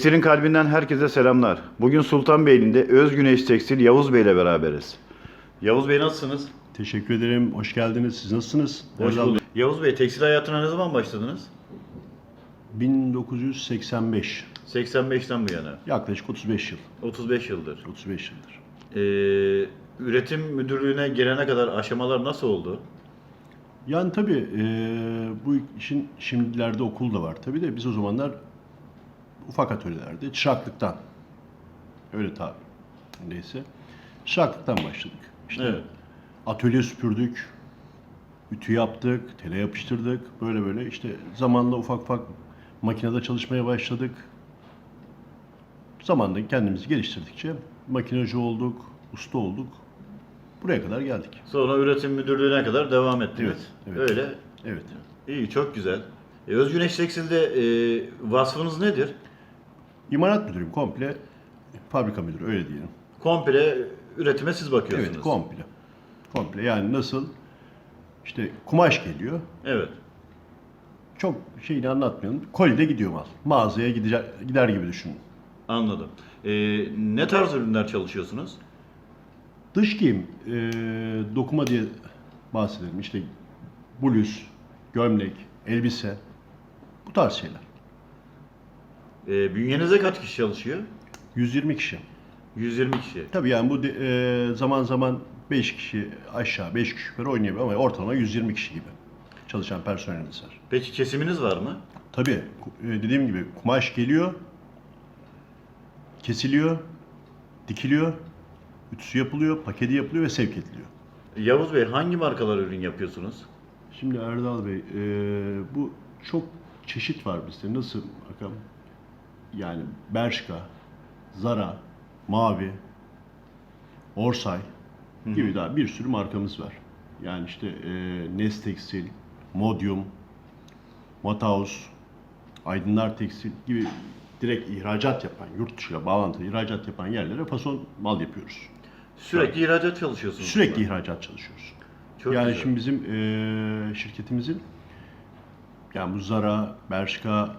Tekstilin kalbinden herkese selamlar. Bugün Sultanbeyli'nde Özgüneş Tekstil Yavuz Bey ile beraberiz. Yavuz Bey nasılsınız? Teşekkür ederim. Hoş geldiniz. Siz nasılsınız? Hoş bulduk. Yavuz Bey tekstil hayatına ne zaman başladınız? Bey, 1985. 85'ten bu yana. Yaklaşık 35 yıl. 35 yıldır. 35 yıldır. Ee, üretim müdürlüğüne gelene kadar aşamalar nasıl oldu? Yani tabii eee, bu işin şimdilerde okul da var. Tabii de biz o zamanlar ufak atölyelerde çıraklıktan öyle tabi neyse çıraklıktan başladık. İşte Evet. atölye süpürdük, ütü yaptık, tele yapıştırdık. Böyle böyle işte zamanla ufak ufak makinede çalışmaya başladık. Zamanla kendimizi geliştirdikçe makinacı olduk, usta olduk. Buraya kadar geldik. Sonra üretim müdürlüğüne kadar devam ettiniz. Evet, evet. Öyle. Evet. İyi, çok güzel. E, Özgüneş Tekstil'de e, vasfınız nedir? İmalat müdürüyüm komple. Fabrika müdürü öyle diyelim. Komple üretime siz bakıyorsunuz. Evet komple. Komple yani nasıl işte kumaş geliyor. Evet. Çok şeyini anlatmayalım. Kolide gidiyor mal. Mağazaya gidecek, gider gibi düşünün. Anladım. E, ne tarz ürünler çalışıyorsunuz? Dış giyim, e, dokuma diye bahsedelim. İşte bluz, gömlek, elbise. Bu tarz şeyler. E, bünyenize kaç kişi çalışıyor? 120 kişi. 120 kişi. Tabii yani bu de- e, zaman zaman 5 kişi aşağı, 5 kişi yukarı oynayabilir ama ortalama 120 kişi gibi çalışan personelimiz var. Peki kesiminiz var mı? Tabii e, dediğim gibi kumaş geliyor, kesiliyor, dikiliyor, ütüsü yapılıyor, paketi yapılıyor ve sevk ediliyor. Yavuz Bey hangi markalar ürün yapıyorsunuz? Şimdi Erdal Bey, e, bu çok çeşit var bizde. Nasıl bakalım? Yani Bershka, Zara, Mavi, Orsay gibi daha bir sürü markamız var. Yani işte e, Nes Tekstil, Modium, Mataus, Aydınlar Tekstil gibi direkt ihracat yapan, yurt dışıyla bağlantılı ihracat yapan yerlere fason mal yapıyoruz. Sürekli ihracat çalışıyorsunuz. Sürekli burada. ihracat çalışıyoruz. Çok yani güzel. şimdi bizim eee, şirketimizin yani bu Zara, Bershka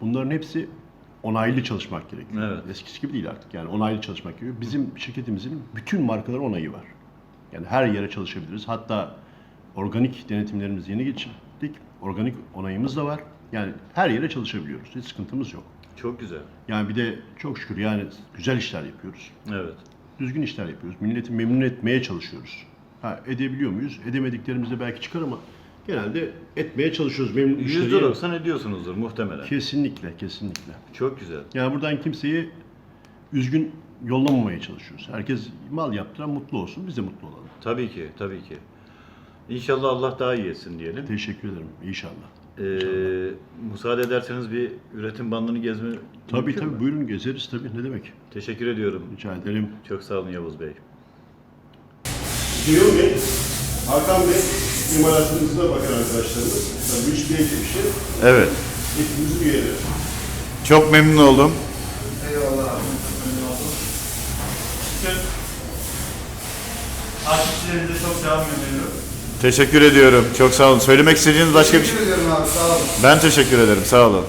bunların hepsi onaylı çalışmak gerekiyor. Evet. Eskisi gibi değil artık. Yani onaylı çalışmak gerekiyor. Bizim şirketimizin bütün markaların onayı var. Yani her yere çalışabiliriz. Hatta organik denetimlerimizi yeni geçirdik. Organik onayımız da var. Yani her yere çalışabiliyoruz. Hiç sıkıntımız yok. Çok güzel. Yani bir de çok şükür yani güzel işler yapıyoruz Evet. düzgün işler yapıyoruz. Milleti memnun etmeye çalışıyoruz. Ha, edebiliyor muyuz? Edemediklerimizde belki çıkar ama genelde etmeye çalışıyoruz. Memnun müşteriye- %90 ediyorsunuzdur muhtemelen. Kesinlikle, kesinlikle. Çok güzel. Yani buradan kimseyi üzgün yollamamaya çalışıyoruz. Herkes mal yaptıran mutlu olsun, biz de mutlu olalım. Tabii ki, tabii ki. İnşallah Allah daha iyi etsin diyelim. Teşekkür ederim. İnşallah. Ee, müsaade ederseniz bir üretim bandını gezme Tabii mümkün tabii mü? buyurun gezeriz tabii. Ne demek? Teşekkür ediyorum. Rica ederim. Çok sağ olun Yavuz Bey. Diyor Bey, Hakan Bey, imalatınıza bakın arkadaşlarımız. Tabii üç bir ekip işi. Evet. Ekibimizin üyeleri. Çok memnun oldum. Eyvallah abi. Memnun oldum. Bütün takipçilerimize çok selam gönderiyorum. Teşekkür ediyorum. Çok sağ olun. Söylemek istediğiniz başka bir şey? Teşekkür ediyorum abi sağ olun. Ben teşekkür ederim. Sağ olun.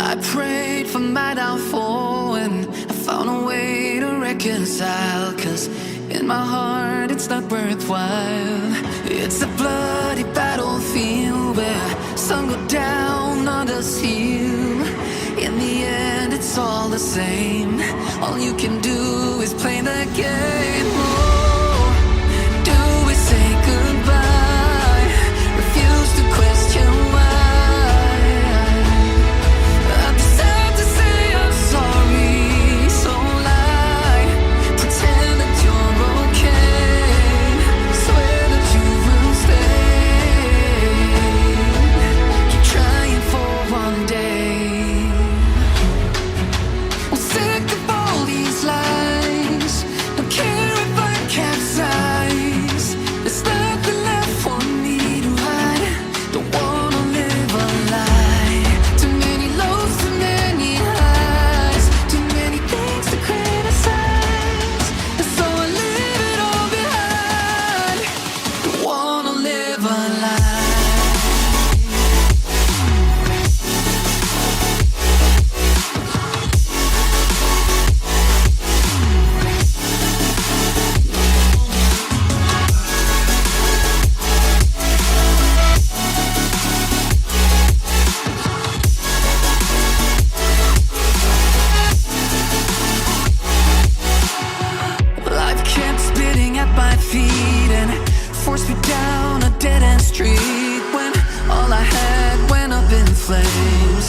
I prayed for my downfall and I found a way to reconcile. Cause in my heart, it's not worthwhile. It's a bloody battlefield where some go down, others heal. In the end, it's all the same. All you can do is play the game. feet and force me down a dead end street. When all I had went up in flames,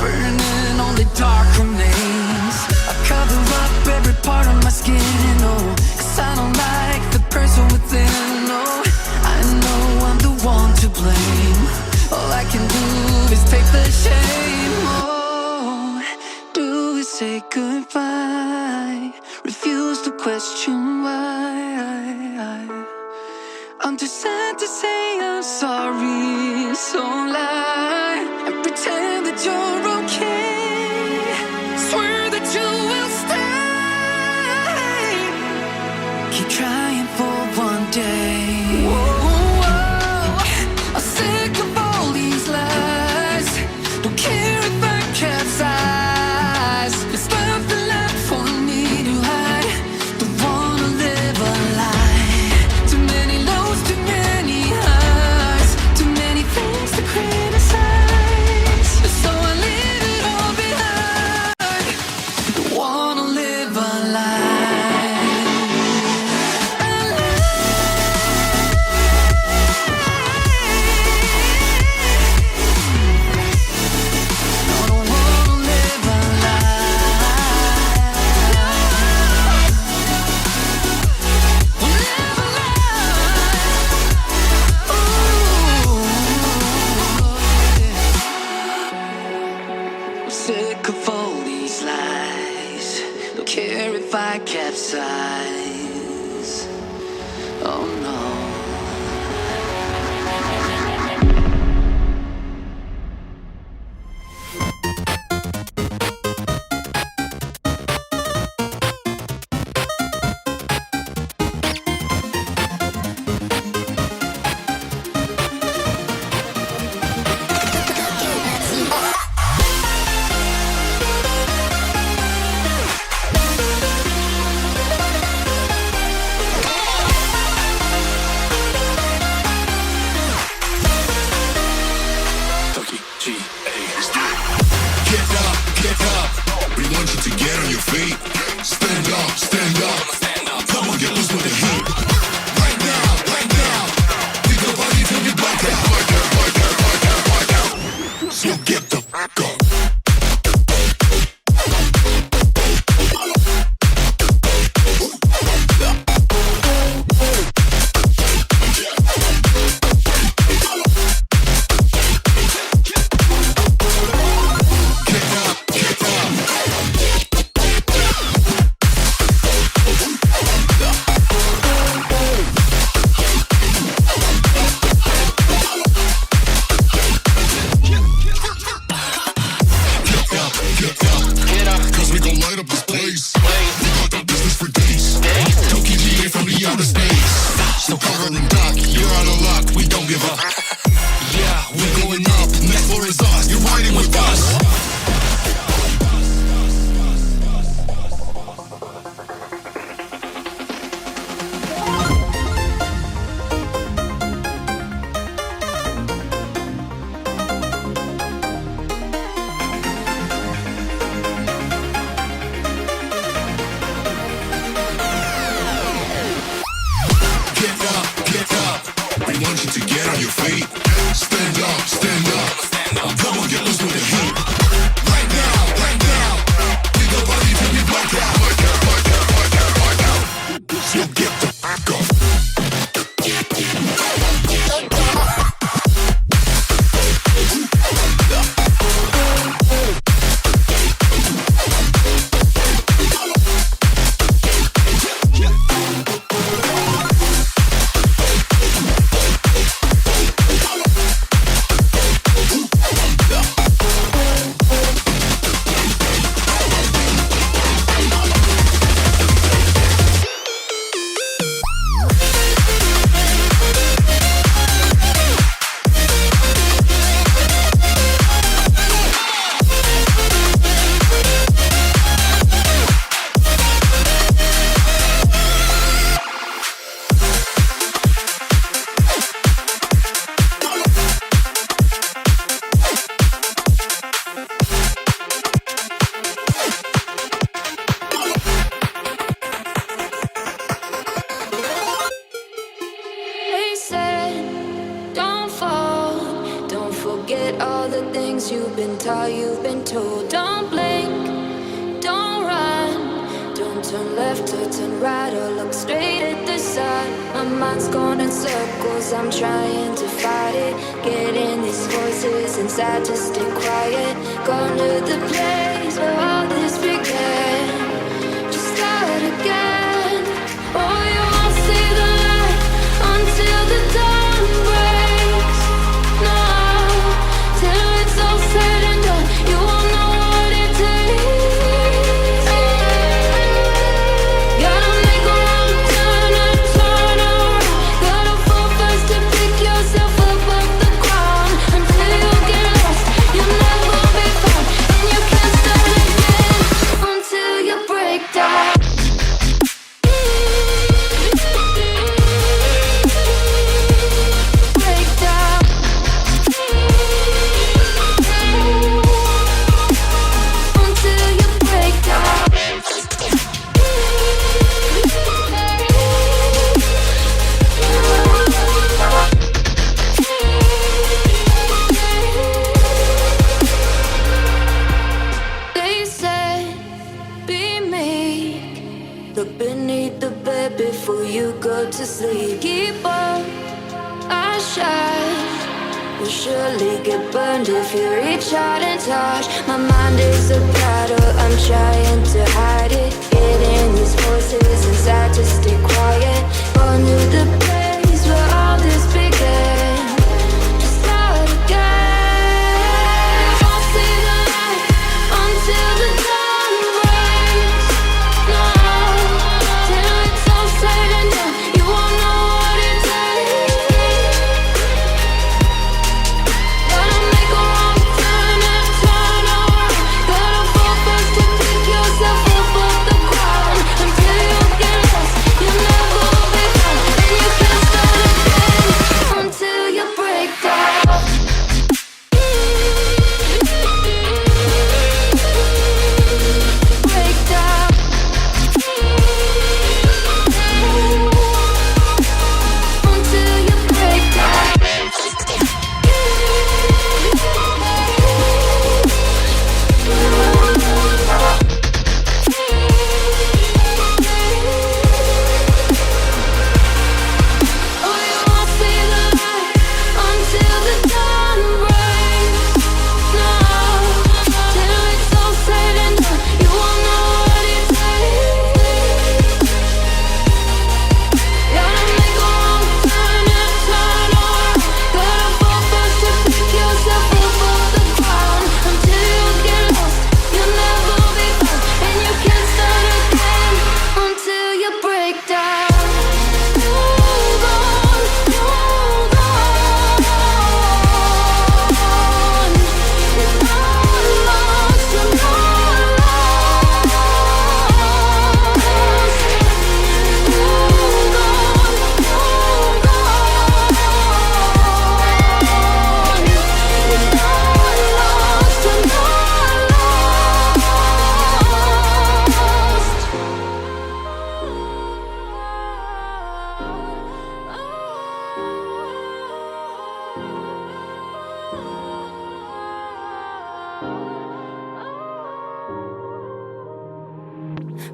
burning only dark remains. I cover up every part of my skin, oh, cause I don't like the person within. Oh, I know I'm the one to blame. All I can do is take the shame. Oh, do we say goodbye? Refuse to question why. I'm too sad to say I'm sorry, so lie and pretend that you're okay. Swear that you will stay. Keep trying I'm sick of all these lies. Don't care if I capsize. So cover and duck, you're out of luck. We don't give up. sad to stay quiet. go to sleep. Keep up. I shine. You'll surely get burned if you reach out and touch. My mind is a battle, I'm trying to hide it. Getting these voices inside to stay quiet. All knew the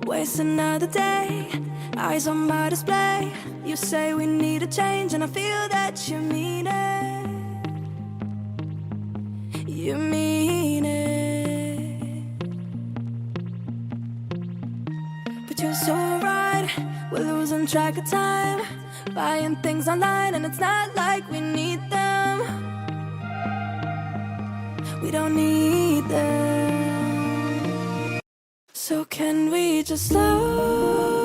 Waste another day, eyes on my display. You say we need a change, and I feel that you mean it. You mean it. But you're so right, we're losing track of time. Buying things online, and it's not like we need them. We don't need them. Can we just love?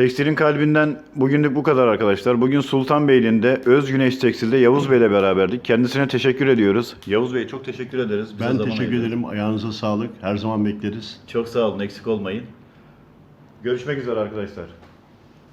Tekstilin kalbinden bugünlük bu kadar arkadaşlar. Bugün Sultanbeyli'nde Öz Güneş Tekstil'de Yavuz Bey'le beraberdik. Kendisine teşekkür ediyoruz. Yavuz Bey çok teşekkür ederiz. Bize ben zaman teşekkür ederim. Ayağınıza sağlık. Her zaman bekleriz. Çok sağ olun. Eksik olmayın. Görüşmek üzere arkadaşlar.